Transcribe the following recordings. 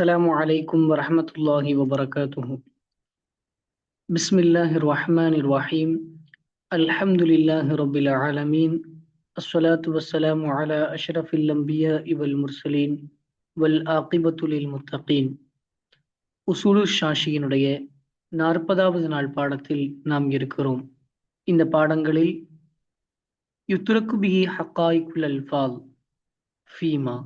السلام عليكم ورحمة الله وبركاته بسم الله الرحمن الرحيم الحمد لله رب العالمين الصلاة والسلام على أشرف الأنبياء والمرسلين والآقبة للمتقين உசூலு ஷாஷியினுடைய நாற்பதாவது நாள் பாடத்தில் நாம் இருக்கிறோம் இந்த பாடங்களில் யுத்துரக்கு பிஹி ஹக்காய்குல் அல்ஃபால் ஃபீமா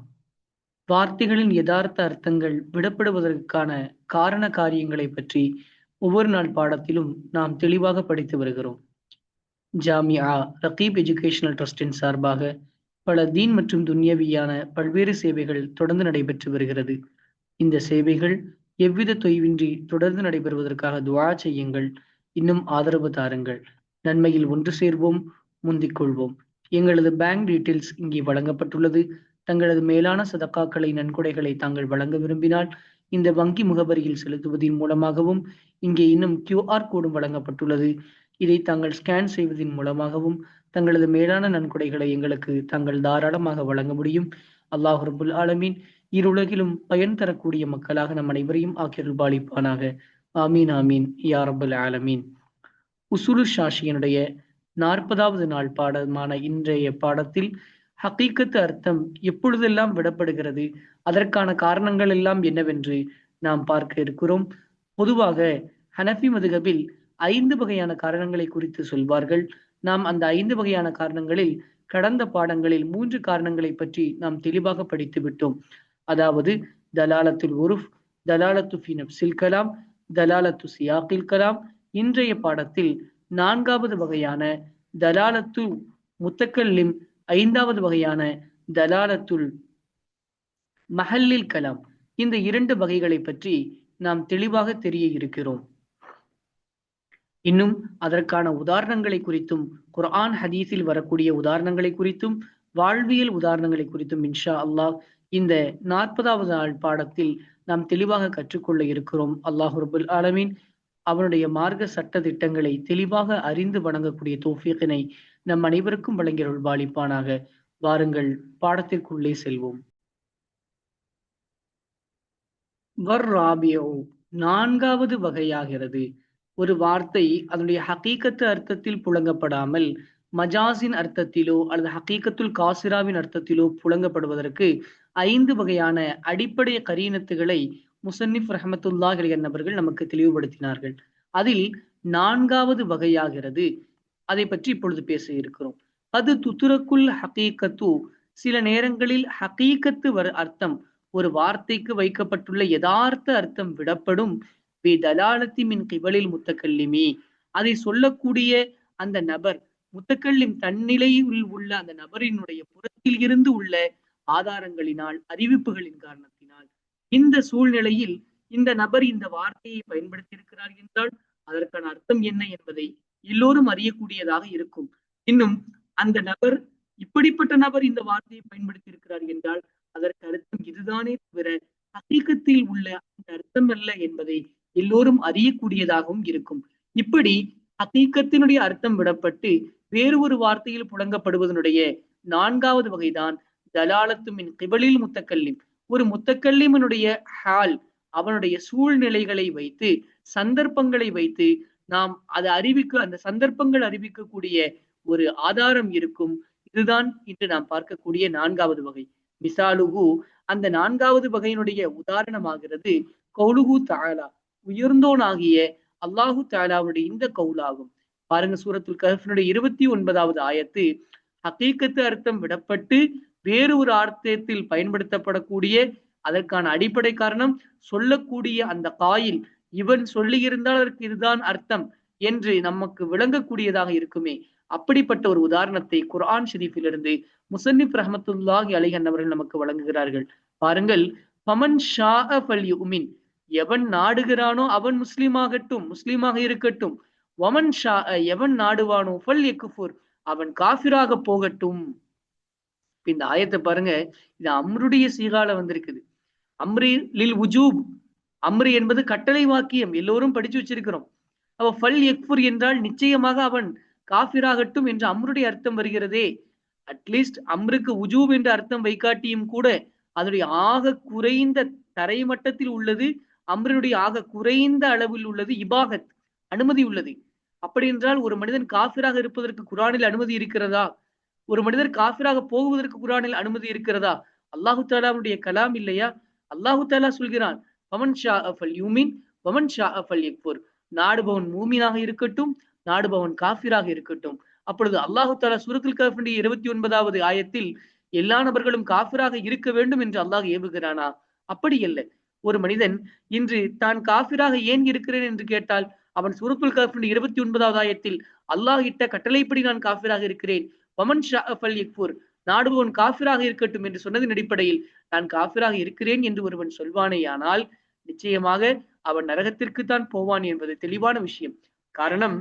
வார்த்தைகளின் யதார்த்த அர்த்தங்கள் விடப்படுவதற்கான காரண காரியங்களை பற்றி ஒவ்வொரு நாள் பாடத்திலும் நாம் தெளிவாக படித்து வருகிறோம். ஜாமியா ரகீப் எஜுகேஷனல் ட்ரஸ்டின் சார்பாக பல தீன் மற்றும் துன்யவியான பல்வேறு சேவைகள் தொடர்ந்து நடைபெற்று வருகிறது. இந்த சேவைகள் எவ்வித தொய்வின்றி தொடர்ந்து நடைபெறுவதற்காக துவா செய்யுங்கள் இன்னும் ஆதரவு தாருங்கள். நன்மையில் ஒன்று சேர்வோம் முந்திக் கொள்வோம். எங்களது பேங்க் டீட்டெயில்ஸ் இங்கே வழங்கப்பட்டுள்ளது. தங்களது மேலான சதக்காக்களை நன்கொடைகளை தாங்கள் வழங்க விரும்பினால் இந்த வங்கி முகவரியில் செலுத்துவதன் மூலமாகவும் இங்கே இன்னும் கியூஆர் கோடும் வழங்கப்பட்டுள்ளது. இதை தாங்கள் ஸ்கேன் செய்வதன் மூலமாகவும் தங்களது மேலான நன்கொடைகளை எங்களுக்கு தாங்கள் தாராளமாக வழங்க முடியும். அல்லாஹ் ரபுல் ஆலமீன் இருலகிலும் பயன் தரக்கூடிய மக்களாக நம் அனைவரையும் ஆக்கியருள்பாலிப்பானாக ஆமீன் ஆமீன். யா ரபுல் ஆலமீன். உசுலு ஷாஷியனுடைய நாற்பதாவது நாள் பாடமான இன்றைய பாடத்தில் ஹக்கீக்கத்து அர்த்தம் எப்பொழுதெல்லாம் விடப்படுகிறது? அதற்கான காரணங்கள் எல்லாம் என்னவென்று நாம் பார்க்க இருக்கிறோம். பொதுவாக ஹனஃபி மதுகபில் ஐந்து வகையான காரணங்களை குறித்து சொல்வார்கள். நாம் அந்த ஐந்து வகையான காரணங்களில் கடந்த பாடங்களில் மூன்று காரணங்களை பற்றி நாம் தெளிவாக படித்து விட்டோம். அதாவது தலாலத்துல் உருஃப் தலாலத்து ஃபி நப்சில் கலாம் தலாலத்து சியாக்கில் கலாம். இன்றைய பாடத்தில் நான்காவது வகையான தலாலத்து முத்தக்கல்லிம் ஐந்தாவது வகையான தலாலத்துல் மஹல்லில் கலாம். இந்த இரண்டு வகைகளை பற்றி நாம் தெளிவாக தெரிய இருக்கிறோம். இன்னும் அதற்கான உதாரணங்களை குறித்தும் குர்ஆன் ஹதீஸில் வரக்கூடிய உதாரணங்களை குறித்தும் வாழ்வியல் உதாரணங்களை குறித்தும் இன்ஷா அல்லாஹ் இந்த நாற்பதாவது நாள் பாடத்தில் நாம் தெளிவாக கற்றுக்கொள்ள இருக்கிறோம். அல்லாஹ் ரபுல் ஆலமீன் அவனுடைய மார்க்க சட்ட திட்டங்களை தெளிவாக அறிந்து வணங்கக்கூடிய தோஃபியத்தினை நம் அனைவருக்கும் வழங்கியருள் பாலிப்பானாக வாருங்கள் பாடத்திற்குள்ளே செல்வோம். வர் ராபியோ நான்காவது வகையாகிறது. ஒரு வார்த்தை அதனுடைய ஹக்கீக்கத்து அர்த்தத்தில் புழங்கப்படாமல் மஜாஸின் அர்த்தத்திலோ அல்லது ஹக்கீக்கத்துல் காசிராவின் அர்த்தத்திலோ புழங்கப்படுவதற்கு ஐந்து வகையான அடிப்படை கரீனத்துகளை முசன்னிப் ரஹமத்துல்லாஹ் என்பவர்கள் நமக்கு தெளிவுபடுத்தினார்கள். அதில் நான்காவது வகையாகிறது. அதை பற்றி இப்பொழுது பேச இருக்கிறோம். அது துத்துரக்குல் ஹக்கீக்கத்து சில நேரங்களில் ஹக்கீக்கத்து வர அர்த்தம் ஒரு வார்த்தைக்கு வைக்கப்பட்டுள்ள யதார்த்த அர்த்தம் விடப்படும். தலாலத்தி மின் கிவலில் முத்தக்கல்லிமி. அதை சொல்லக்கூடிய அந்த நபர் முத்தக்கல்லிம் தன்னிலையில் உள்ள அந்த நபரினுடைய புறத்தில் இருந்து உள்ள ஆதாரங்களினால் அறிவிப்புகளின் காரணத்தினால் இந்த சூழ்நிலையில் இந்த நபர் இந்த வார்த்தையை பயன்படுத்தி இருக்கிறார் என்றால் அதற்கான அர்த்தம் என்ன என்பதை எல்லோரும் அறியக்கூடியதாக இருக்கும். இன்னும் அந்த நபர் இப்படிப்பட்ட நபர் இந்த வார்த்தையை பயன்படுத்தி இருக்கிறார் என்றால் அதற்கு அர்த்தம் இதுதானே தவிர ஹக்கீக்கத்தில் உள்ள அந்த அர்த்தம் அல்ல என்பதை எல்லோரும் அறியக்கூடியதாகவும் இருக்கும். இப்படி ஹக்கீக்கத்தினுடைய அர்த்தம் விடப்பட்டு வேறு ஒரு வார்த்தையில் புழங்கப்படுவதனுடைய நான்காவது வகைதான் தலாலத்துமின் கிபலில் முத்தக்கல்லிம். ஒரு முத்தக்கல்லிமனுடைய ஹால் அவனுடைய சூழ்நிலைகளை வைத்து சந்தர்ப்பங்களை வைத்து நாம் அதை அறிவிக்க அந்த சந்தர்ப்பங்கள் அறிவிக்கக்கூடிய ஒரு ஆதாரம் இருக்கும். இதுதான் இன்று நாம் பார்க்கக்கூடிய நான்காவது வகை. மிசாலுகு அந்த நான்காவது வகையினுடைய உதாரணமாகிறது கௌலுகு தாலா உயர்ந்தோனாகிய அல்லாஹு தாலாவுடைய இந்த கவுலாகும். பாருங்க சூரத்துல் கஹஃபினுடைய இருபத்தி ஒன்பதாவது ஆயத்து ஹக்கீக்கத்து அர்த்தம் விடப்பட்டு வேறு ஒரு அர்த்தத்தில் பயன்படுத்தப்படக்கூடிய அதற்கான அடிப்படை காரணம் சொல்லக்கூடிய அந்த காயில் இவன் சொல்லியிருந்தால் அதற்கு இதுதான் அர்த்தம் என்று நமக்கு விளங்கக்கூடியதாக இருக்குமே. அப்படிப்பட்ட ஒரு உதாரணத்தை குர்ஆன் ஷெரீஃபிலிருந்து முசன்னிப் ரஹமத்துல்லாஹி அலிஹன் அவர்கள் நமக்கு வழங்குகிறார்கள். பாருங்கள் பமன் ஷா அல் யுமின் எவன் நாடுகிறானோ அவன் முஸ்லீமாகட்டும் முஸ்லீமாக இருக்கட்டும். வமன் ஷா எவன் நாடுவானோ ஃபல் எக்குஃபூர் அவன் காஃபிராக போகட்டும். இந்த ஆயத்தை பாருங்க இது அம்ருடைய சீகால வந்திருக்குது. அம்ரி லில் உஜூப் அம்ரி என்பது கட்டளை வாக்கியம். எல்லோரும் படிச்சு வச்சிருக்கிறோம். அவ ஃபல் எக்ஃபுர் என்றால் நிச்சயமாக அவன் காஃபிராகட்டும் என்று அம்ருடைய அர்த்தம் வருகிறதே. அட்லீஸ்ட் அம்ருக்கு உஜூப் என்ற அர்த்தம் வைக்காட்டியும் கூட அதனுடைய ஆக குறைந்த தரை மட்டத்தில் உள்ளது அம்ரினுடைய ஆக குறைந்த அளவில் உள்ளது இபாகத் அனுமதி உள்ளது. அப்படி என்றால் ஒரு மனிதன் காஃபிராக இருப்பதற்கு குரானில் அனுமதி இருக்கிறதா? ஒரு மனிதர் காஃபிராக போகுவதற்கு குரானில் அனுமதி இருக்கிறதா? அல்லாஹு தாலாவுடைய கலாம் இல்லையா? அல்லாஹு தாலா சொல்கிறான் வமன் ஷா அஃபல் யூமின் வமன் ஷா அஃபல் யக்பூர். நாடுபவன் மூமினாக இருக்கட்டும் நாடுபவன் காஃபிராக இருக்கட்டும். அப்பொழுது அல்லாஹு தாலா சுரத்துல் கஃபுடைய இருபத்தி ஒன்பதாவது ஆயத்தில் எல்லா நபர்களும் காஃபிராக இருக்க வேண்டும் என்று அல்லாஹ் ஏவுகிறானா? அப்படி இல்லை. ஒரு மனிதன் இன்று தான் காஃபிராக ஏன் இருக்கிறேன் என்று கேட்டால் அவன் சுருக்குல் கஃபுடைய இருபத்தி ஒன்பதாவது ஆயத்தில் அல்லாஹ் இட்ட கட்டளைப்படி நான் காஃபிராக இருக்கிறேன். வமன் ஷா அஃபல் யக்பூர். நாடுபவன் காஃபிராக இருக்கட்டும் என்று சொன்னதின் அடிப்படையில் நான் காஃபிராக இருக்கிறேன் என்று ஒருவன் சொல்வானேயானால் நிச்சயமாக அவன் நரகத்திற்கு தான் போவான் என்பது தெளிவான விஷயம். காரணம்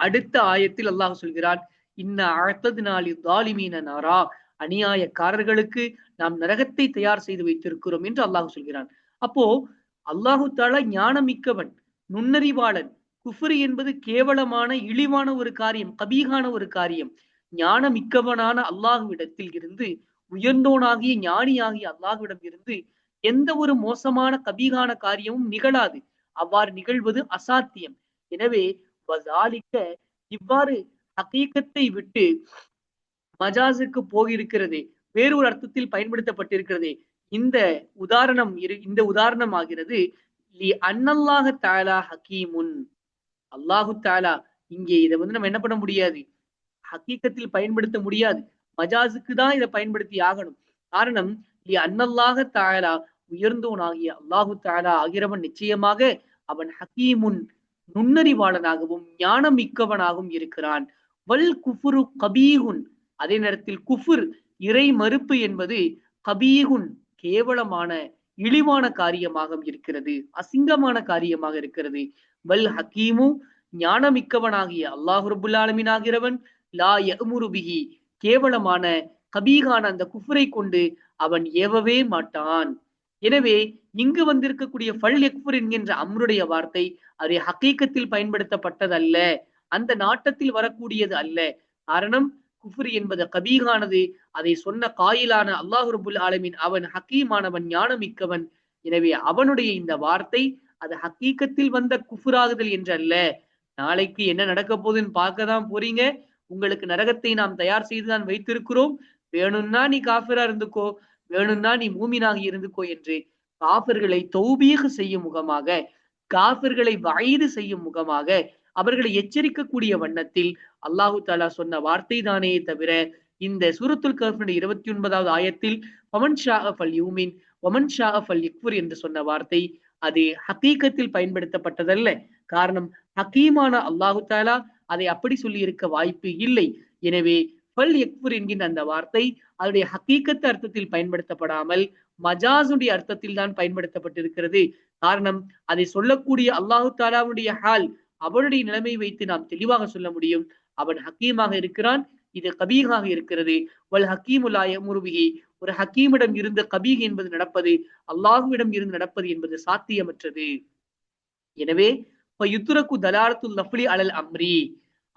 அடுத்த ஆயத்தில் அல்லாஹ் சொல்கிறான் இன்ன அழத்தது தாலிமீன நாரா. அநியாயக்காரர்களுக்கு நாம் நரகத்தை தயார் செய்து வைத்திருக்கிறோம் என்று அல்லாஹ் சொல்கிறான். அப்போ அல்லாஹு தாலா ஞானமிக்கவன் நுண்ணறிவாளன் குஃபரி என்பது கேவலமான இழிவான ஒரு காரியம் கபீகான ஒரு காரியம். ஞானமிக்கவனான அல்லாஹுவிடத்தில் இருந்து உயர்ந்தோனாகிய ஞானியாகிய அல்லாஹுவிடம் இருந்து எந்த ஒரு மோசமான கபீகான காரியமும் நிகழாது. அவ்வாறு நிகழ்வது அசாத்தியம். எனவே வசாலிக்க இவ்வாறு ஹக்கீக்கத்தை விட்டு மஜாஸுக்கு போகிருக்கிறதே வேறொரு அர்த்தத்தில் பயன்படுத்தப்பட்டிருக்கிறதே இந்த உதாரணம் இரு இந்த உதாரணம் ஆகிறது லி தாலா ஹக்கீமுன் அல்லாஹு தாலா இங்கே இதை வந்து நம்ம என்ன பண்ண முடியாது? ஹக்கீக்கத்தில் பயன்படுத்த முடியாது. மஜாசுக்கு தான் இதை பயன்படுத்தி ஆகணும். காரணம் அன்னல்லாக தாழலா உயர்ந்தோனாகிய அல்லாஹு தாழா ஆகிறவன் நிச்சயமாக அவன் ஹக்கீமுன் நுண்ணறிவாளனாகவும் ஞானம் மிக்கவனாகவும் இருக்கிறான். வல் குஃபுரு கபீகுன் அதே நேரத்தில் குஃபுர் இறை மறுப்பு என்பது கபீகுன் கேவலமான இழிவான காரியமாக இருக்கிறது அசிங்கமான காரியமாக இருக்கிறது. வல் ஹக்கீமு ஞானமிக்கவனாகிய அல்லாஹு ரபுல் ஆகிறவன் லா யமுருபிகி கேவலமான கபீகான அந்த குஃபுரை கொண்டு அவன் ஏவவே மாட்டான். எனவே இங்கு வந்திருக்கக்கூடிய ஃபல் எக்ஃபுர் என்கின்ற அம்ருடைய வார்த்தை அது ஹக்கீக்கத்தில் பயன்படுத்தப்பட்டதல்ல. அந்த நாட்டத்தில் வரக்கூடியது அல்ல. காரணம் குஃபுர் என்பது கபீகானது. அதை சொன்ன காயிலான அல்லாஹு ரபுல் ஆலமின் அவன் ஹக்கீமானவன் ஞானமிக்கவன். எனவே அவனுடைய இந்த வார்த்தை அது ஹக்கீக்கத்தில் வந்த குஃபுராகுதல் என்றல்ல. நாளைக்கு என்ன நடக்க போகுதுன்னு பார்க்க தான் போறீங்க. உங்களுக்கு நரகத்தை நாம் தயார் செய்துதான் வைத்திருக்கிறோம். வேணும்னா நீ காஃபிரா இருந்துக்கோ வேணும்னா நீ மூமினாக இருந்துக்கோ என்று காஃபர்களை தௌபீக செய்யும் முகமாக காஃபர்களை வயது செய்யும் முகமாக அவர்களை எச்சரிக்கக்கூடிய வண்ணத்தில் அல்லாஹு தாலா சொன்ன வார்த்தை தானே தவிர இந்த சூரத்துல் கஃபனுடைய இருபத்தி ஒன்பதாவது ஆயத்தில் ஒமன் ஷா அல் யூமின் ஒமன் ஷா அல் இக்புர் என்று சொன்ன வார்த்தை அது ஹக்கீக்கத்தில் பயன்படுத்தப்பட்டதல்ல. காரணம் ஹக்கீமான அல்லாஹு தாலா அதை அப்படி சொல்லி இருக்க வாய்ப்பு இல்லை. எனவே பல் எக்புர் என்கின்ற அந்த வார்த்தை அதனுடைய ஹக்கீக்கத்து அர்த்தத்தில் பயன்படுத்தப்படாமல் மஜாசுடைய அர்த்தத்தில் தான் பயன்படுத்தப்பட்டிருக்கிறது. காரணம் அதை சொல்லக்கூடிய அல்லாஹு தாலாவுடைய ஹால் அவனுடைய நிலைமை வைத்து நாம் தெளிவாக சொல்ல முடியும். அவன் ஹக்கீமாக இருக்கிறான் இது கபீகாக இருக்கிறது. வல் ஹக்கீமுலாய முருவிகி ஒரு ஹக்கீமிடம் இருந்த கபீக் என்பது நடப்பது அல்லாஹுவிடம் இருந்து நடப்பது என்பது சாத்தியமற்றது. எனவே யுத்துரக்கு தலாரத்து லஃப்லி அலல் அம்ரி.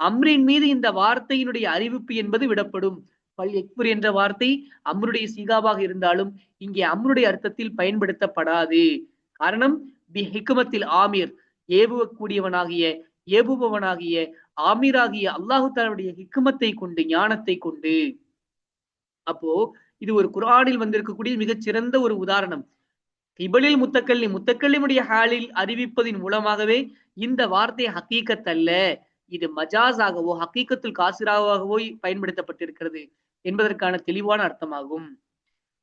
அம்ரின் மீது இந்த வார்த்தையினுடைய அறிவிப்பு என்பது விடப்படும். பல் எக்புர் என்ற வார்த்தை அம்ருடைய சீகாவாக இருந்தாலும் இங்கே அம்ருடைய அர்த்தத்தில் பயன்படுத்தப்படாது. காரணம் பி ஹிக்குமத்தில் ஆமீர் ஏவுவக்கூடியவனாகிய ஏவுபவனாகிய ஆமீராகிய அல்லாஹு தாலுடைய ஹிக்குமத்தை கொண்டு ஞானத்தை கொண்டு. அப்போ இது ஒரு குரானில் வந்திருக்கக்கூடிய மிகச் சிறந்த ஒரு உதாரணம். இபலில் முத்தக்கல்லி முத்தக்கல்லினுடைய ஹாலில் அறிவிப்பதின் மூலமாகவே இந்த வார்த்தை ஹக்கீக்கத் அல்ல. இது மஜாஸாகவோ ஹக்கீக்கத்தில் காசிராவாகவோ பயன்படுத்தப்பட்டிருக்கிறது என்பதற்கான தெளிவான அர்த்தமாகும்.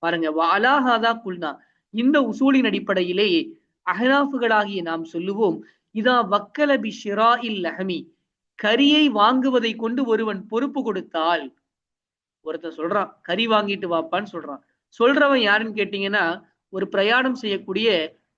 பாருங்க வாலாஹாதா குல்னா. இந்த உசூலின் அடிப்படையிலே அஹனாஃபுகளாகிய நாம் சொல்லுவோம் இதா வக்கலபி ஷிரா இல் லஹமி. கரியை வாங்குவதை கொண்டு ஒருவன் பொறுப்பு கொடுத்தால் ஒருத்தன் சொல்றான் கறி வாங்கிட்டு வாப்பான்னு சொல்றான். சொல்றவன் யாருன்னு கேட்டீங்கன்னா ஒரு பிரயாணம் செய்யக்கூடிய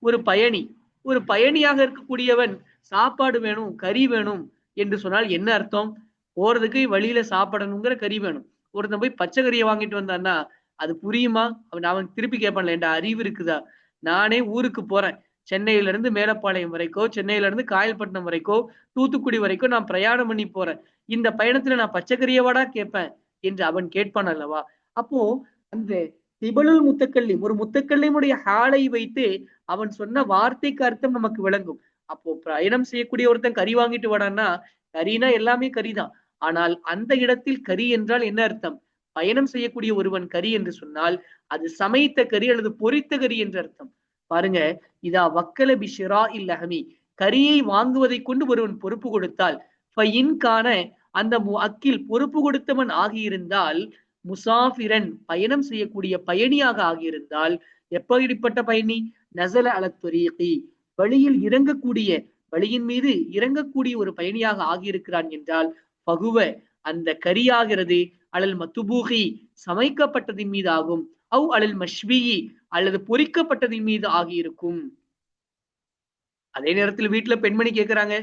ஒரு பயணி. ஒரு பயணியாக இருக்கக்கூடியவன் சாப்பாடு வேணும் கறி வேணும் என்று சொன்னால் என்ன அர்த்தம்? போறதுக்கு வழியில சாப்பிடணுங்கிற கறி வேணும். ஒருத்தன் போய் பச்சை கறியை வாங்கிட்டு வந்தான்னா அது புரியுமா? அவன் அவன் திருப்பி கேட்பான்ல என்ற அறிவு இருக்குதா? நானே ஊருக்கு போறேன். சென்னையில இருந்து மேலப்பாளையம் வரைக்கோ சென்னையில இருந்து காயல்பட்டினம் வரைக்கோ தூத்துக்குடி வரைக்கும் நான் பிரயாணம் பண்ணி போறேன். இந்த பயணத்துல நான் பச்சைக்கறியவாடா கேட்பேன் என்று அவன் கேட்பான் அல்லவா? அப்போ அந்த திபலுல் முத்தக்கல்லிம் ஒரு முத்தக்கல்லிமுடைய ஹாலை வைத்து அவன் சொன்ன வார்த்தைக்கு அர்த்தம் நமக்கு விளங்கும். அப்போ பயணம் செய்யக்கூடிய ஒருத்தன் கறி வாங்கிட்டு வரான்னா கறினா எல்லாமே கறிதான். ஆனால் அந்த இடத்தில் கறி என்றால் என்ன அர்த்தம்? பயணம் செய்யக்கூடிய ஒருவன் கறி என்று சொன்னால் அது சமைத்த கறி அல்லது பொரித்த கறி என்று அர்த்தம். பாருங்க இதா வக்கல பிஷிரா இல்லஹமி கரியை வாங்குவதை கொண்டு ஒருவன் பொறுப்பு கொடுத்தால் கான அந்த அக்கில் பொறுப்பு கொடுத்தவன் ஆகியிருந்தால் முசாஃபிரன் பயணம் செய்யக்கூடிய பயணியாக ஆகியிருந்தால் எப்படிப்பட்ட பயணி? நசல அலத்துரீகி வழியில் இறங்கக்கூடிய வழியின் மீது இறங்கக்கூடிய ஒரு பயணியாக ஆகியிருக்கிறான் என்றால் பகுவ அந்த கரியாகிறது அழல் மத்துபூகி சமைக்கப்பட்டதின் மீது ஆகும் அவ் அழல் மஷ்வியி அல்லது பொறிக்கப்பட்டதின் மீது ஆகியிருக்கும். அதே நேரத்தில் வீட்டுல பெண்மணி கேட்கிறாங்க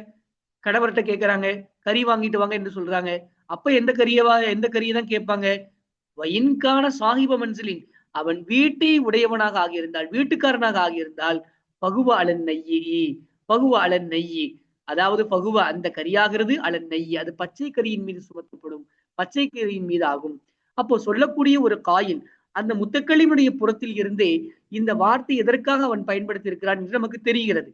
கடவர்கிட்ட கேட்கிறாங்க கறி வாங்கிட்டு வாங்க என்று சொல்றாங்க. அப்ப எந்த கரியவா எந்த கரியை தான் கேட்பாங்க? வயின்கான சாகிப மன்சிலின். அவன் வீட்டை உடையவனாக ஆகியிருந்தால் வீட்டுக்காரனாக ஆகியிருந்தால் பகுவ அலன் நெய்யி பகுவ அலன் நெய்யி அதாவது பகுவ அந்த கரியாகிறது அலன் நெய்யி அது பச்சை கரியின் மீது சுமத்தப்படும். பச்சை கரியின் மீது ஆகும். அப்போ சொல்லக்கூடிய ஒரு காயில் அந்த முத்தக்களினுடைய புறத்தில் இருந்தே இந்த வார்த்தை எதற்காக அவன் பயன்படுத்தி இருக்கிறான் என்று நமக்கு தெரிகிறது.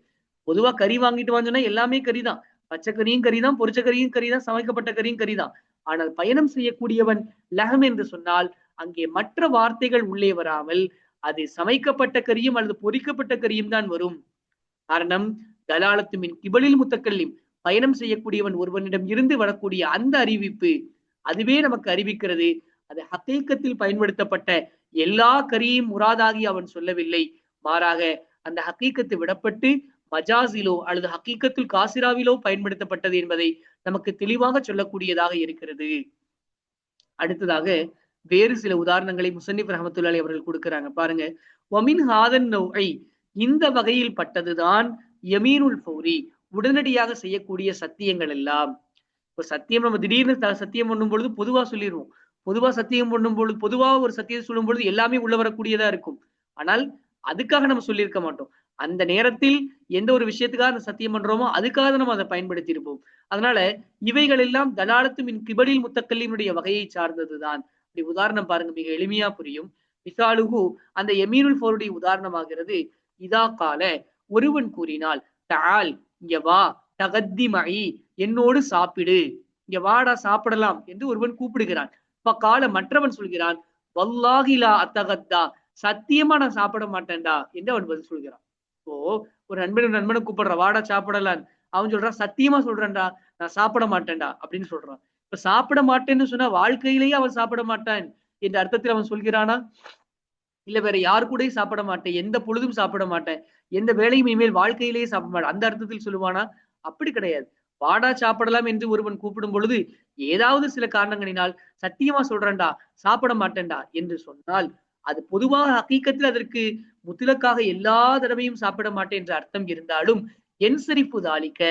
பொதுவா கறி வாங்கிட்டு வாங்கினா எல்லாமே கறிதான். பச்சை கறியும் கறிதான் பொரிச்ச கறியும் கறிதான் சமைக்கப்பட்ட கறியும் கறிதான். ஆனால் பயணம் செய்யக்கூடியவன் லகம் என்று சொன்னால் அங்கே மற்ற வார்த்தைகள் உள்ளே வராமல் அது சமைக்கப்பட்ட கரியும் அல்லது பொறிக்கப்பட்ட கரியும் தான் வரும். காரணம் தலாலத்து மின் கிபலில் முத்தக்கல்லிம் பயணம் செய்யக்கூடியவன் ஒருவனிடம் இருந்து வரக்கூடிய அந்த அறிவிப்பு அதுவே நமக்கு அறிவிக்கிறது. அது ஹக்கீக்கத்தில் பயன்படுத்தப்பட்ட எல்லா கரியும் முராதாகி அவன் சொல்லவில்லை. மாறாக அந்த ஹக்கீக்கத்து விடப்பட்டு மஜாசிலோ அல்லது ஹக்கீக்கத்தில் காசிராவிலோ பயன்படுத்தப்பட்டது என்பதை நமக்கு தெளிவாக சொல்லக்கூடியதாக இருக்கிறது. அடுத்ததாக வேறு சில உதாரணங்களை முசன்னிப் ரஹமத்துல்லாலி அவர்கள் கொடுக்கிறாங்க. பாருங்க ஒமின் ஹாதன் நோய் இந்த வகையில் பட்டதுதான் யமீனுல் ஃபௌரி உடனடியாக செய்யக்கூடிய சத்தியங்கள் எல்லாம். இப்போ சத்தியம் நம்ம திடீர்னு சத்தியம் பண்ணும் பொழுது பொதுவா சொல்லிடுவோம் பொதுவா சத்தியம் பண்ணும் பொழுது பொதுவா ஒரு சத்தியம் சொல்லும் பொழுது எல்லாமே உள்ள வரக்கூடியதா இருக்கும். ஆனால் அதுக்காக நம்ம சொல்லியிருக்க மாட்டோம். அந்த நேரத்தில் எந்த ஒரு விஷயத்துக்காக அந்த சத்தியம் பண்றோமோ அதுக்காக நம்ம அதை பயன்படுத்தி இருப்போம் அதனால இவைகள் எல்லாம் தலாலத்து மின் கிபடில் முத்தக்கல்லினுடைய வகையை சார்ந்ததுதான். இப்படி உதாரணம் பாருங்க மிக எளிமையா புரியும். மிசாலுகு அந்த எமீனுல் போருடைய உதாரணமாகிறது. இதா கால ஒருவன் கூறினால் டால் இங்க வா தகத்தி மகி என்னோடு சாப்பிடு. இங்க வாடா சாப்பிடலாம் என்று ஒருவன் கூப்பிடுகிறான். இப்ப கால மற்றவன் சொல்கிறான் வல்லாகிலா அத்தகத்தா சத்தியமா நான் சாப்பிட மாட்டேன்டா என்று அவன் பதில் சொல்கிறான். இப்போ ஒரு நண்பன் நண்பனை கூப்பிடுற வாடா சாப்பிடலான் அவன் சொல்றான் சத்தியமா சொல்றேன்டா நான் சாப்பிட மாட்டேன்டா அப்படின்னு சொல்றான். இப்ப சாப்பிட மாட்டேன்னு சொன்னா வாழ்க்கையிலேயே அவன் சாப்பிட மாட்டான் என்ற அர்த்தத்தில் அவன் சொல்கிறானா? இல்ல வேற யாரு கூடயும் சாப்பிட மாட்டேன். எந்த பொழுதும் சாப்பிட மாட்டேன். எந்த வேலையும் இனிமேல் வாழ்க்கையிலேயே சாப்பிட மாட்டேன். அந்த அர்த்தத்தில் சொல்லுவானா? அப்படி கிடையாது. வாடா சாப்பிடலாம் என்று ஒருவன் கூப்பிடும் பொழுது ஏதாவது சில காரணங்களினால் சத்தியமா சொல்றேன்டா சாப்பிட மாட்டேன்டா என்று சொன்னால் அது பொதுவாக ஹக்கீக்கத்தில் அதற்கு முத்திலக்காக எல்லா தடவையும் சாப்பிட மாட்டேன் என்ற அர்த்தம் இருந்தாலும் என் சரிப்பு தாளிக்க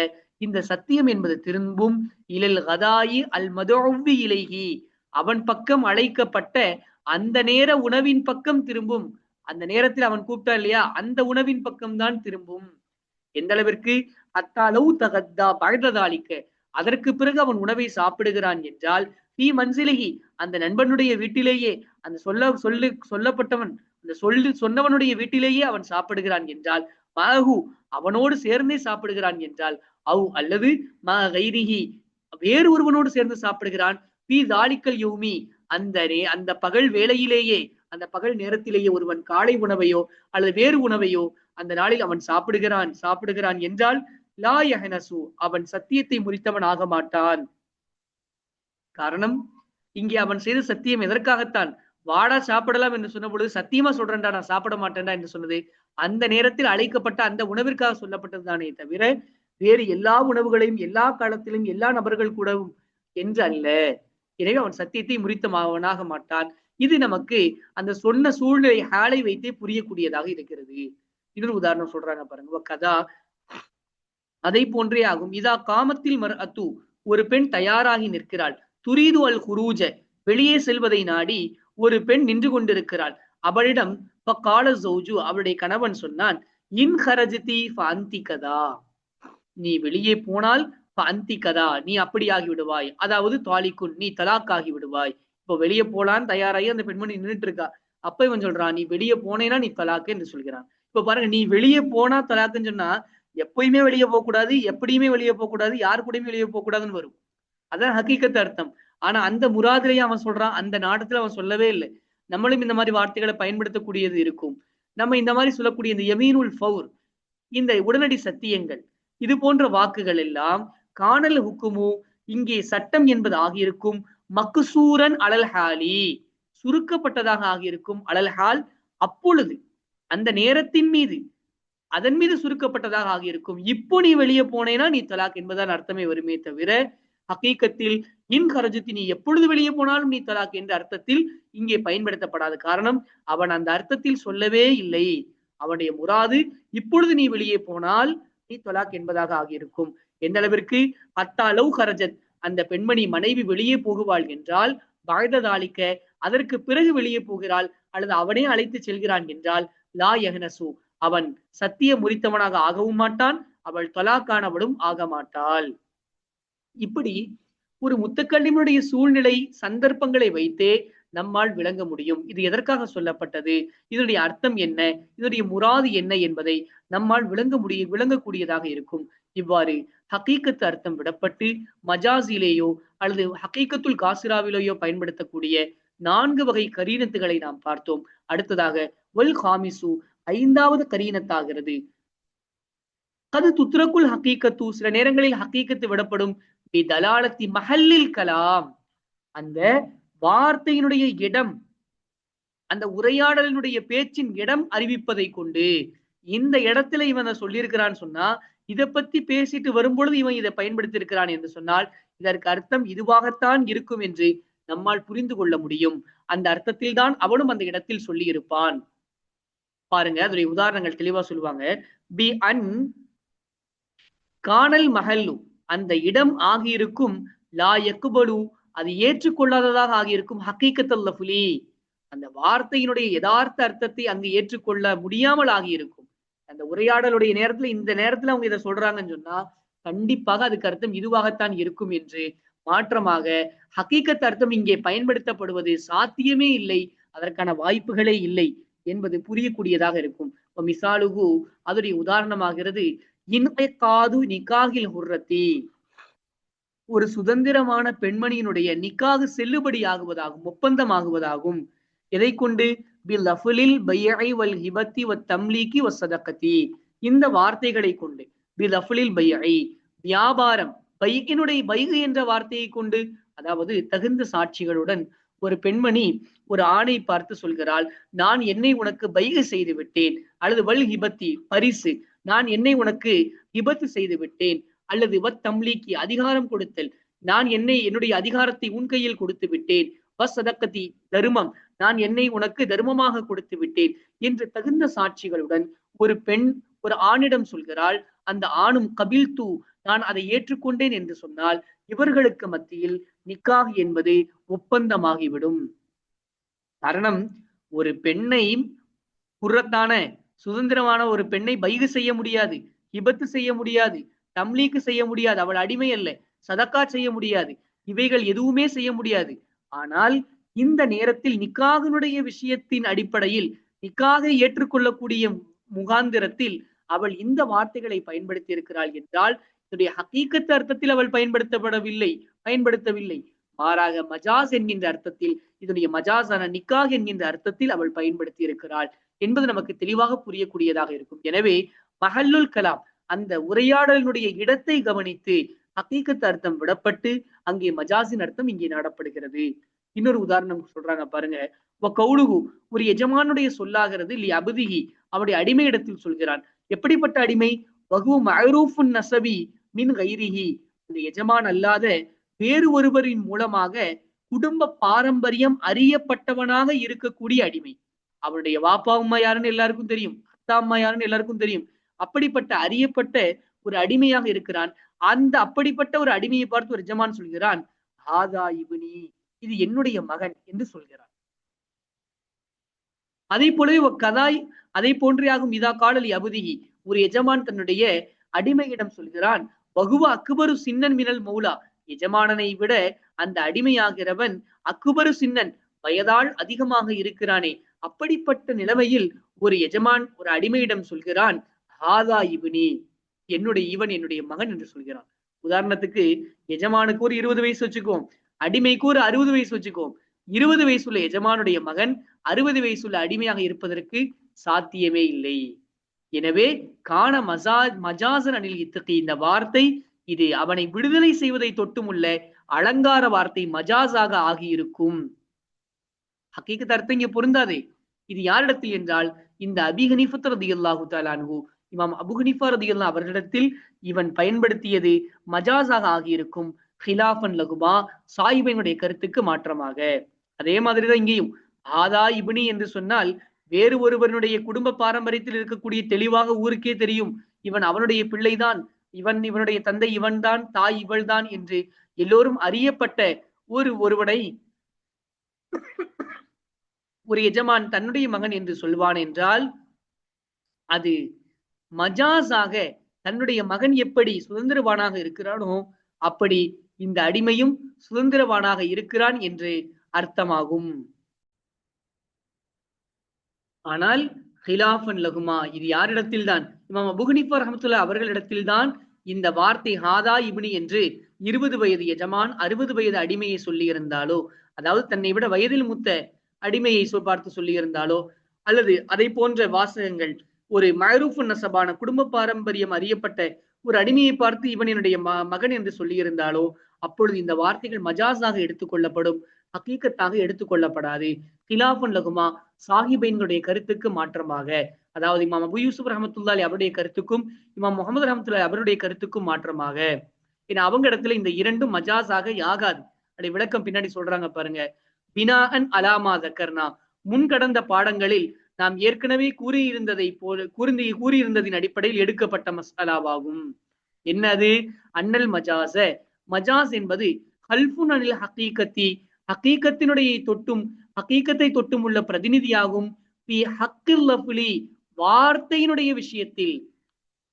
இந்த சத்தியம் என்பது திரும்பும். இலல் கதாயி அல் மதோவி இலைகி அவன் பக்கம் அழைக்கப்பட்ட அந்த நேர உணவின் பக்கம் திரும்பும். அந்த நேரத்தில் அவன் கூப்பிட்டா இல்லையா? அந்த உணவின் பக்கம் தான் திரும்பும். எந்த அளவிற்கு? அத்தாலவு தகத்தா பழந்ததாளிக்க அதற்கு பிறகு அவன் உணவை சாப்பிடுகிறான் என்றால் தீ மன்சிலகி அந்த நண்பனுடைய வீட்டிலேயே அந்த சொல்ல சொல்லு சொல்லப்பட்டவன் அந்த சொல்லு சொன்னவனுடைய வீட்டிலேயே அவன் சாப்பிடுகிறான் என்றால் மாகு அவனோடு சேர்ந்தே சாப்பிடுகிறான் என்றால் அவ் அல்லது ம கைரிகி வேறு ஒருவனோடு சேர்ந்து சாப்பிடுகிறான். பி தாலிக்கல் யோமி அந்த அந்த பகல் வேளையிலேயே அந்த பகல் நேரத்திலேயே ஒருவன் காலை உணவையோ அல்லது வேறு உணவையோ அந்த நாளில் அவன் சாப்பிடுகிறான் சாப்பிடுகிறான் என்றால் லா யஹனசு அவன் சத்தியத்தை முறித்தவன் ஆக மாட்டான். காரணம் இங்கே அவன் செய்த சத்தியம் எதற்காகத்தான்? வாடா சாப்பிடலாம் என்று சொன்ன பொழுது சத்தியமா சொல்றேன்டா நான் சாப்பிட மாட்டேன்டா என்று சொன்னது அந்த நேரத்தில் அழைக்கப்பட்ட அந்த உணவிற்காக சொல்லப்பட்டது தானே தவிர வேறு எல்லா உணவுகளையும் எல்லா காலத்திலும் எல்லா நபர்கள் கூடவும் என்று அல்ல எனவே அவன் சத்தியத்தை முறித்தமாவனாக மாட்டான். இது நமக்கு அந்த சொன்ன சூழ்நிலை ஹாலை வைத்தே புரியக்கூடியதாக இருக்கிறது. இன்னொரு உதாரணம் சொல்றாங்க பாருங்க. கதா. அதை போன்றே ஆகும். இதா காமத்தில் மர் அத்து ஒரு பெண் தயாராகி நிற்கிறாள். துரீது அல் குரூஜ. வெளியே செல்வதை நாடி ஒரு பெண் நின்று கொண்டிருக்கிறாள். அவளிடம் கால ஜோஜு அவளுடைய கணவன் சொன்னான் இன் ஹரஜதி ஃபந்தி கதா நீ வெளியே போனால் அந்தி கதா நீ அப்படி விடுவாய் அதாவது தாலிக்குன் நீ தலாக்காகி ஆகி விடுவாய் இப்போ வெளியே போலான்னு தயாராகி அந்த பெண்மணி நின்றுட்டு இருக்கா அப்ப இவன் சொல்றான் நீ வெளியே போனேன்னா நீ தலாக்கு? என்று சொல்கிறான். இப்ப பாருங்க நீ வெளியே போனா தலாக்குன்னு சொன்னா எப்பயுமே வெளியே போக கூடாது எப்படியுமே வெளியே போக கூடாது யார் கூடயுமே வெளியே போக கூடாதுன்னு வரும். அதான் ஹக்கீக்கத்து அர்த்தம். ஆனா அந்த முராதிலேயே அவன் சொல்றான் அந்த நாட்டத்துல அவன் சொல்லவே இல்லை. நம்மளும் இந்த மாதிரி வார்த்தைகளை பயன்படுத்தக்கூடியது இருக்கும். நம்ம இந்த மாதிரி சொல்லக்கூடிய இந்த யமீனுல் ஃபவுர் இந்த உடனடி சத்தியங்கள் இது போன்ற வாக்குகள் எல்லாம் காணல் ஹுக்குமு இங்கே சட்டம் என்பது ஆகியிருக்கும். மக்குசூரன் அலல்ஹாலி சுருக்கப்பட்டதாக ஆகியிருக்கும். அலல்ஹால் அப்பொழுது அந்த நேரத்தின் மீது அதன் மீது சுருக்கப்பட்டதாக ஆகியிருக்கும். இப்போ நீ வெளியே போனேனா நீ தலாக் என்பதான் அர்த்தமே வருமே தவிர ஹக்கீக்கத்தில் இன் நீ எப்பொழுது வெளியே போனாலும் நீ தலாக் என்ற அர்த்தத்தில் இங்கே பயன்படுத்தப்படாத காரணம் அவன் அந்த அர்த்தத்தில் சொல்லவே இல்லை. அவனுடைய முராது இப்பொழுது நீ வெளியே போனால் நீ தொலாக் என்பதாக ஆகியிருக்கும். எந்த அளவிற்கு? அத்தா லவ் ஹரஜத் அந்த பெண்மணி மனைவி வெளியே போகுவாள் என்றால் வாழ்ந்ததாளிக்க அதற்கு பிறகு வெளியே போகிறாள் அல்லது அவனே அழைத்து செல்கிறான் என்றால் லா யஹனசு. அவன் சத்திய முறித்தவனாக ஆகவும் மாட்டான் அவள் தொலாக்கானவளும் ஆக மாட்டாள். இப்படி ஒரு முத்தக்கல்லிமனுடைய சூழ்நிலை சந்தர்ப்பங்களை வைத்தே நம்மால் விளங்க முடியும். இது எதற்காக சொல்லப்பட்டது? இதனுடைய அர்த்தம் என்ன? இதனுடைய முராது என்ன என்பதை நம்மால் விளங்க முடிய விளங்கக்கூடியதாக இருக்கும். இவ்வாறு ஹக்கீக்கத்து அர்த்தம் விடப்பட்டு மஜாசிலேயோ அல்லது ஹக்கீக்கத்துல் காசிராவிலேயோ பயன்படுத்தக்கூடிய நான்கு வகை கரீனத்துகளை நாம் பார்த்தோம். அடுத்ததாக வல் ஹாமிசு ஐந்தாவது கரீனத்தாகிறது. கது துத்ரக்குல் ஹக்கீக்கத்து சில நேரங்களில் ஹக்கீக்கத்து விடப்படும் தலாலத்தி மஹல்லில் கலாம். அந்த வார்த்தையினுடைய இடம் அந்த உரையாடலினுடைய பேச்சின் இடம் அறிவிப்பதை கொண்டு இந்த இடத்துல இவன் அதை சொல்லியிருக்கிறான்னு சொன்னா இதை பத்தி பேசிட்டு வரும்பொழுது இவன் இதை பயன்படுத்தி இருக்கிறான் என்று சொன்னால் இதற்கு அர்த்தம் இதுவாகத்தான் இருக்கும் என்று நம்மால் புரிந்து கொள்ள முடியும். அந்த அர்த்தத்தில் தான் அவனும் அந்த இடத்தில் சொல்லி இருப்பான் பாருங்க அதனுடைய உதாரணங்கள் தெளிவா சொல்லுவாங்க. பி அன் காணல் மஹல்லு. அந்த இடம் ஆகியிருக்கும் லா எக்குபடு அது ஏற்றுக்கொள்ளாததாக ஆகியிருக்கும் ஹக்கீக்கத்தல்லஃபுலி அந்த வார்த்தையினுடைய யதார்த்த அர்த்தத்தை அங்கு ஏற்றுக்கொள்ள முடியாமல் ஆகியிருக்கும். அந்த உரையாடலுடைய நேரத்துல இந்த நேரத்துல அவங்க இதை சொல்றாங்கன்னு சொன்னா கண்டிப்பாக அதுக்கு அர்த்தம் இதுவாகத்தான் இருக்கும் என்று மாற்றமாக ஹக்கீக்கத் அர்த்தம் இங்கே பயன்படுத்தப்படுவது சாத்தியமே இல்லை அதற்கான வாய்ப்புகளே இல்லை என்பது புரியக்கூடியதாக இருக்கும். மிசாலுகு அதனுடைய உதாரணமாகிறது இன்காது நிக்காகில் ஹுர்ரத்தி ஒரு சுதந்திரமான பெண்மணியினுடைய நிக்காக செல்லுபடி ஆகுவதாகும் ஒப்பந்தமாகுவதாகும். எதை கொண்டு பில் அஃபுலில் பையை வல் ஹிபத்தி வ தம்லீக்கி வ சதக்கத்தி இந்த வார்த்தைகளை கொண்டு பில் அஃபுலில் பையை வியாபாரம் பைக்கினுடைய பைகு என்ற வார்த்தையை கொண்டு அதாவது தகுந்த சாட்சிகளுடன் ஒரு பெண்மணி ஒரு ஆணை பார்த்து சொல்கிறாள் நான் என்னை உனக்கு பைகு செய்து விட்டேன். அல்லது வல் ஹிபத்தி பரிசு. நான் என்னை உனக்கு விபத்து செய்து விட்டேன். அல்லது வத் தம்லீக்கி அதிகாரம் கொடுத்தல். நான் என்னை என்னுடைய அதிகாரத்தை உன் கையில் கொடுத்து விட்டேன். வஸ் சதக்கத்தி தர்மம். நான் என்னை உனக்கு தர்மமாக கொடுத்து விட்டேன். என்று தகுந்த சாட்சிகளுடன் ஒரு பெண் ஒரு ஆணிடம் சொல்கிறாள். அந்த ஆணும் கபில் தூ நான் அதை ஏற்றுக்கொண்டேன் என்று சொன்னால் இவர்களுக்கு மத்தியில் நிக்காஹ் என்பது ஒப்பந்தமாகிவிடும். காரணம் ஒரு பெண்ணை குர்ரத்தான சுதந்திரமான ஒரு பெண்ணை பைகு செய்ய முடியாது இபத்து செய்ய முடியாது தம்லீக்கு செய்ய முடியாது அவள் அடிமை அல்ல சதக்கா செய்ய முடியாது இவைகள் எதுவுமே செய்ய முடியாது. ஆனால் இந்த நேரத்தில் நிக்காகனுடைய விஷயத்தின் அடிப்படையில் நிக்காக ஏற்றுக்கொள்ளக்கூடிய முகாந்திரத்தில் அவள் இந்த வார்த்தைகளை பயன்படுத்தி இருக்கிறாள் என்றால் இதனுடைய ஹக்கீக்கத்து அர்த்தத்தில் அவள் பயன்படுத்தப்படவில்லை பயன்படுத்தவில்லை. மாறாக மஜாஸ் என்கின்ற அர்த்தத்தில் இதனுடைய மஜாஸான நிக்காக் என்கின்ற அர்த்தத்தில் அவள் பயன்படுத்தி இருக்கிறாள் என்பது நமக்கு தெளிவாக புரியக்கூடியதாக இருக்கும். எனவே மஹல்லுல் கலாம் அந்த உரையாடலினுடைய இடத்தை கவனித்து ஹக்கீக்கத்து அர்த்தம் விடப்பட்டு அங்கே மஜாசின் அர்த்தம் இங்கே நாடப்படுகிறது. இன்னொரு உதாரணம் சொல்றாங்க பாருங்க. கவுலுகு ஒரு எஜமானுடைய சொல்லாகிறது இல்லை அபுதிகி அவருடைய அடிமை இடத்தில் சொல்கிறான். எப்படிப்பட்ட அடிமை? வகு மஹரூஃபுன் நசவி மின் கைரிகி அந்த எஜமான் அல்லாத வேறு ஒருவரின் மூலமாக குடும்ப பாரம்பரியம் அறியப்பட்டவனாக இருக்கக்கூடிய அடிமை. அவருடைய வாப்பா அம்மா யாருன்னு எல்லாருக்கும் தெரியும். அத்தா அம்மா யாருன்னு எல்லாருக்கும் தெரியும். அப்படிப்பட்ட அறியப்பட்ட ஒரு அடிமையாக இருக்கிறான். அந்த அப்படிப்பட்ட ஒரு அடிமையை பார்த்து ஒரு எஜமான் சொல்கிறான் ஆதா இவனி இது என்னுடைய மகன் என்று சொல்கிறான். அதே போலவே கதாய் அதை போன்றையாகும் இதா காலலி அபுதிகி. ஒரு எஜமான் தன்னுடைய அடிமையிடம் சொல்கிறான் வகுவ அக்குபரு சின்னன் மினல் மௌலா. எஜமானனை விட அந்த அடிமையாகிறவன் அக்குபரு சின்னன் வயதால் அதிகமாக இருக்கிறானே. அப்படிப்பட்ட நிலைமையில் ஒரு எஜமான் ஒரு அடிமையிடம் சொல்கிறான் ஹாதா இவனி என்னுடைய இவன் என்னுடைய மகன் என்று சொல்கிறான். உதாரணத்துக்கு எஜமானுக்கு ஒரு இருபது வயசு வச்சுக்கோம் அடிமைக்கு ஒரு அறுபது வயசு வச்சுக்கோம் இருபது வயசுள்ள எஜமானுடைய மகன் அறுபது வயசுள்ள அடிமையாக இருப்பதற்கு சாத்தியமே இல்லை. எனவே காண மசா மஜாசன் அணில் இத்தகைய இந்த வார்த்தை இது அவனை விடுதலை செய்வதை தொட்டுமுள்ள அலங்கார வார்த்தை மஜாஸாக ஆகியிருக்கும். ஹக்கீக்கு அர்த்தம் இங்க பொருந்தாதே. இது யாரிடத்தில் என்றால் இந்த அபிஹனிஃபத் ரதி அல்லாஹு தாலான்ஹு இமாம் அபுஹனிஃபா ரதி அல்லா அவர்களிடத்தில் இவன் பயன்படுத்தியது மஜாஸாக ஆகியிருக்கும் ஹிலாஃபன் லகுமா சாஹிபனுடைய கருத்துக்கு மாற்றமாக. அதே மாதிரிதான் இங்கேயும். ஆதா இபினி என்று சொன்னால் வேறு ஒருவனுடைய குடும்ப பாரம்பரியத்தில் இருக்கக்கூடிய தெளிவாக ஊருக்கே தெரியும். இவன் அவனுடைய பிள்ளைதான். இவன் இவனுடைய தந்தை இவன்தான் தாய் இவள்தான் என்று எல்லோரும் அறியப்பட்ட ஒரு ஒருவனை ஒரு எஜமான் தன்னுடைய மகன் என்று சொல்வான் என்றால் அது மஜாஸாக தன்னுடைய மகன் எப்படி சுதந்திரவானாக இருக்கிறானோ அப்படி இந்த அடிமையும் சுதந்திரவானாக இருக்கிறான் என்று அர்த்தமாகும். ஆனால் ஹிலாஃபன் லகுமா இது யாரிடத்தில் தான் இமாம் அபுகனிஃபா ரஹமத்துல்லா அவர்களிடத்தில் தான் இந்த வார்த்தை ஹாதா இபினி என்று இருபது வயது எஜமான் அறுபது வயது அடிமையை சொல்லியிருந்தாலோ அதாவது தன்னை விட வயதில் மூத்த அடிமையை பார்த்து சொல்லியிருந்தாலோ? அல்லது அதை போன்ற வாசகங்கள் ஒரு மயரூஃபு நசபான குடும்ப பாரம்பரியம் அறியப்பட்ட ஒரு அடிமையை பார்த்து இவன் என்னுடைய ம மகன் என்று சொல்லியிருந்தாலோ? அப்பொழுது இந்த வார்த்தைகள் மஜாஸாக எடுத்துக்கொள்ளப்படும் ஹக்கீக்கத்தாக எடுத்துக்கொள்ளப்படாது கிலாஃபன் லகுமா சாஹிபைன்களுடைய கருத்துக்கு மாற்றமாக அதாவது இமாம் அபு யூசுப் ரஹமத்துல்லாலி அவருடைய கருத்துக்கும் இமாம் முகமது ரஹமத்துல்லாலி அவருடைய கருத்துக்கும் மாற்றமாக. ஏன்னா அவங்க இடத்துல இந்த இரண்டும் மஜாஸாக ஆகாது. அப்படி விளக்கம் பின்னாடி சொல்றாங்க பாருங்க. பினாஅன் அலாமா தக்கர்னா. முன் கடந்த பாடங்களில் நாம் ஏற்கனவே கூறியிருந்ததை போல கூறி கூறியிருந்ததின் அடிப்படையில் எடுக்கப்பட்ட மசாலாவாகும். என்னது? அன்னல் மஜாச மஜாஸ் என்பது ஹல்ஃபுன் அனில் ஹக்கீக்கத்தி ஹக்கீக்கத்தினுடைய தொட்டும் ஹக்கீக்கத்தை தொட்டும் உள்ள பிரதிநிதியாகும். பி ஹக்கில் லஃபுலி வார்த்தையினுடைய விஷயத்தில்.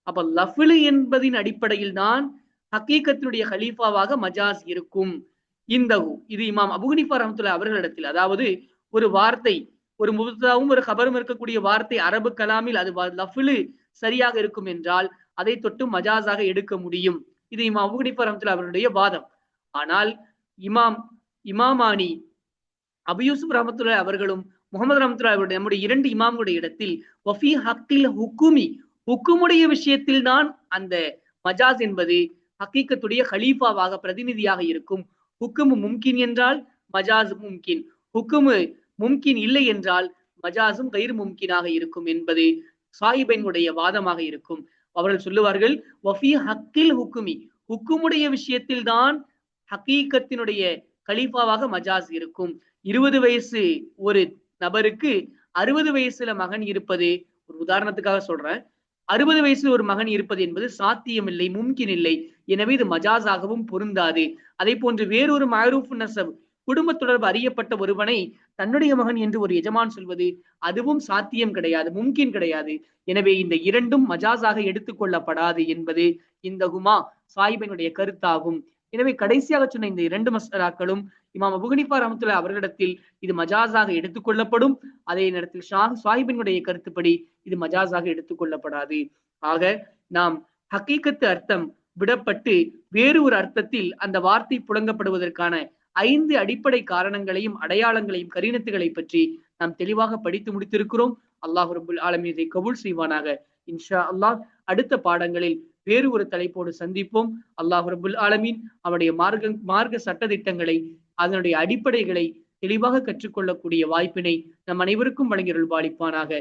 அப்ப லஃபுலு என்பதின் அடிப்படையில் தான் ஹக்கீக்கத்தினுடைய ஹலீஃபாவாக மஜாஸ் இருக்கும். இந்த இது இமாம் அபுகனிஃபா ரஹமத்துல்லா அவர்களிடத்தில். அதாவது ஒரு வார்த்தை ஒரு முபத்தாவும் ஒரு கபரும் இருக்கக்கூடிய வார்த்தை அரபு கலாமில் அது லஃபிலு சரியாக இருக்கும் என்றால் அதை தொட்டு மஜாஸாக எடுக்க முடியும். இது இமாம் அபுகனிஃபா ரஹமத்துல்லா அவருடைய வாதம். ஆனால் இமாம் இமாமானி அபுயூசுப் ரஹமத்துல்லா அவர்களும் முகமது ரஹமத்துல்லா அவருடைய நம்முடைய இரண்டு இமாம்களுடைய இடத்தில் வஃபி ஹக்கில் ஹுக்குமி ஹுக்குமுடைய விஷயத்தில் தான் அந்த மஜாஸ் என்பது ஹக்கீக்கத்துடைய ஹலீஃபாவாக பிரதிநிதியாக இருக்கும் ஹுக்கும் மும்கின் என்றால் மஜாஸ் மும்கின். ஹுக்குமு மும்கின் இல்லை என்றால் மஜாஸும் கயிறு மும்கினாக இருக்கும் என்பது சாஹிபனுடைய வாதமாக இருக்கும். அவர்கள் சொல்லுவார்கள் வஃபி ஹக்கில் ஹுக்குமி. ஹுக்குமுடைய விஷயத்தில் தான் ஹக்கீக்கத்தினுடைய கலீஃபாவாக மஜாஸ் இருக்கும். இருபது வயசு ஒரு நபருக்கு அறுபது வயசுல மகன் இருப்பது ஒரு உதாரணத்துக்காக சொல்றேன். அறுபது வயசில் ஒரு மகன் இருப்பது என்பது சாத்தியமில்லை மும்கின் இல்லை எனவே இது மஜாஸாகவும் பொருந்தாது. அதே போன்று வேறொரு மஹரூஃப் நசப் குடும்ப தொடர்பு அறியப்பட்ட ஒருவனை தன்னுடைய மகன் என்று ஒரு எஜமான் சொல்வது அதுவும் சாத்தியம் கிடையாது மும்கின் கிடையாது. எனவே இந்த இரண்டும் மஜாஸாக எடுத்துக்கொள்ளப்படாது என்பது இந்த குமா சாஹிபனுடைய கருத்தாகும். எனவே கடைசியாக சொன்ன இந்த இரண்டு மசராக்களும் இமாம் அபுகனிஃபா ரஹமத்துல்லா அவர்களிடத்தில் இது மஜாஸாக எடுத்துக்கொள்ளப்படும். அதே நேரத்தில் ஷாஹ் சாஹிபினுடைய கருத்துப்படி இது மஜாஸாக எடுத்துக்கொள்ளப்படாது. ஆக நாம் ஹக்கீக்கத்து அர்த்தம் விடப்பட்டு வேறு ஒரு அர்த்தத்தில் அந்த வார்த்தை புழங்கப்படுவதற்கான ஐந்து அடிப்படை காரணங்களையும் அடையாளங்களையும் கரிணத்துகளை பற்றி நாம் தெளிவாக படித்து முடித்திருக்கிறோம். அல்லாஹ் ரபுல் ஆலமீன் இதை கபூல் செய்வானாக. இன்ஷா அல்லாஹ் அடுத்த பாடங்களில் வேறு ஒரு தலைப்போடு சந்திப்போம். அல்லாஹ் ரபுல் ஆலமீன் அவனுடைய மார்க்க மார்க்க சட்டதிட்டங்களை அதனுடைய அடிப்படைகளை தெளிவாக கற்றுக்கொள்ளக்கூடிய வாய்ப்பினை நம் அனைவருக்கும் வழங்கியருள் பாலிப்பானாக